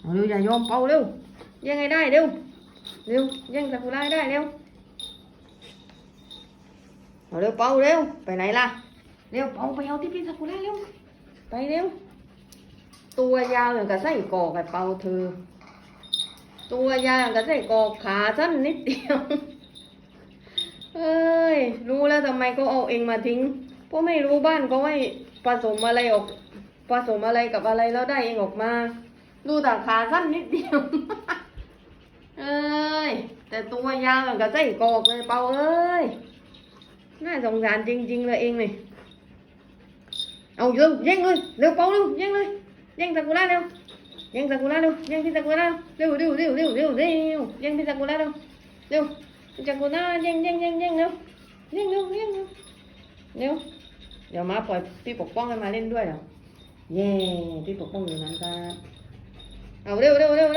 เอาเร็วอย่ายอมเป่าเร็วยังไงได้เร็วเร็วยังซากุระให้ได้เร็วเอาเร็วเป่าเร็วไปไหนล่ะเร็วเป่าไปเอาที่พี่ซากุระเร็วไปเร็วตัวยาวอย่างกับไส้กอกไอ้เป่าเธอ ตัวยาวอย่างกับไส้กอกขาสั้นนิดเดียวเอ้ยรู้แล้วทำไมก็เอาเองมาทิ้งเพราะไม่รู้บ้านก็ให้ผสมอะไรออกผสมอะไรกับอะไรแล้วได้เองออกมา ดูแต่ขาสั้นนิดเดียว เอ้ย แต่ตัวยาวอย่างกับไส้กรอกเลยเปาเอ้ย น่าสงสารจริง ๆ เลยเองเลยเอาเร็วย่งเลยเร็วเปาเร็วย่งเลยย่งซากุระเร็วย่งซากุระเร็วย่งพี่ซากุระเร็วเร็วเร็วเร็วเร็วเร็วแย่งพี่ซากุระเร็วเร็วพี่ซากุระแย่งแย่งแย่งแย่งเร็วย่งเร็วย่งเร็วเร็วเดี๋ยวมาปล่อยพี่ปกป้องให้มาเล่นด้วยเหรอเย้พี่ปกป้องอยู่นั้นครับ 啊五六五六五六。